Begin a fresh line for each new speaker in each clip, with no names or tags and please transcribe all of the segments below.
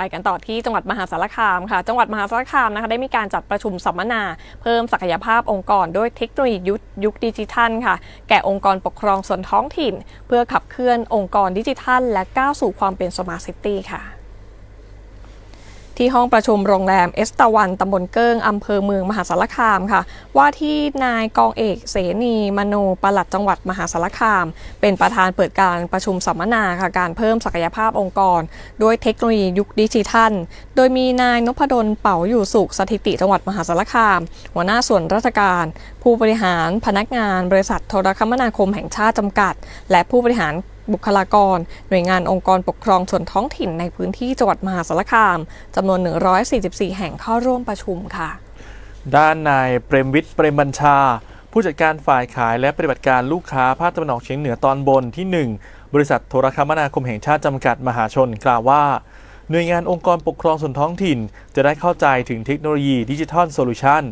ไปกันต่อที่จังหวัดมหาสารคามค่ะ จังหวัดมหาสารคามนะคะได้มีการจัดประชุมสัมมนา เพิ่มศักยภาพองค์กรด้วยเทคโนโลยียุคดิจิทัลค่ะ แก่องค์กรปกครองส่วนท้องถิ่น เพื่อขับเคลื่อนองค์กรดิจิทัล และก้าวสู่ความเป็นสมาร์ทซิตี้ค่ะ ที่ห้องประชุมโรงแรมเอสตาวันตำบลเกิ้งอำเภอเมืองมหาสารคามค่ะ ว่าที่นายกองเอกเสนีมโนปลัดจังหวัดมหาสารคาม เป็นประธานเปิดการประชุมสัมมนาค่ะการเพิ่มศักยภาพองค์กร ด้วยเทคโนโลยียุคดิจิทัล โดยมีนายนพดลเป๋าอยู่สุขสถิติจังหวัดมหาสารคาม หัวหน้าส่วนราชการ ผู้บริหารพนักงาน บริษัทโทรคมนาคมแห่งชาติจำกัด และผู้บริหาร บุคลากร หน่วยงานองค์กรปกครองส่วนท้องถิ่นในพื้นที่จังหวัดมหาสารคามจำนวน 144 แห่งเข้าร่วมประชุมค่ะ
ด้านนายเปรมวิทย์เปรมบัญชา ผู้จัดการฝ่ายขายและปฏิบัติการลูกค้าภาคตะวันออกเฉียงเหนือตอนบนที่ 1 บริษัทโทรคมนาคมแห่งชาติจำกัดมหาชนกล่าวว่าหน่วยงานองค์กรปกครองส่วนท้องถิ่น จะได้เข้าใจถึงเทคโนโลยีดิจิทัลโซลูชัน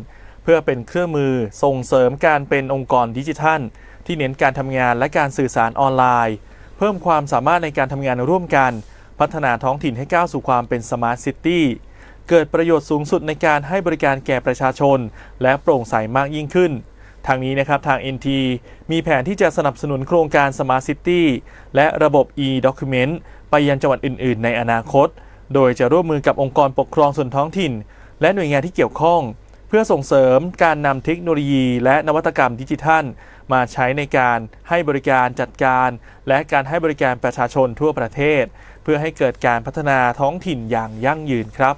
เพื่อเป็นเครื่องมือส่งเสริมการเป็นองค์กรดิจิทัล ที่เน้นการทำงานและการสื่อสารออนไลน์ เพิ่มความสามารถในการทำงานร่วมกัน พัฒนาท้องถิ่นให้ก้าวสู่ความเป็นสมาร์ทซิตี้เกิดประโยชน์สูงสุดในการให้บริการแก่ประชาชน และโปร่งใสมากยิ่งขึ้น ทางนี้นะครับทาง NT มีแผนที่จะสนับสนุนโครงการ Smart City และระบบ e-document ไปยังจังหวัดอื่น ๆ ในอนาคต โดยจะร่วมมือกับองค์กรปกครองส่วนท้องถิ่น และหน่วยงานที่เกี่ยวข้อง เพื่อส่งเสริมการนำเทคโนโลยี และนวัตกรรมดิจิทัล มาใช้ในการให้บริการจัดการ และการให้บริการประชาชนทั่วประเทศ เพื่อให้เกิดการพัฒนาท้องถิ่นอย่างยั่งยืนครับ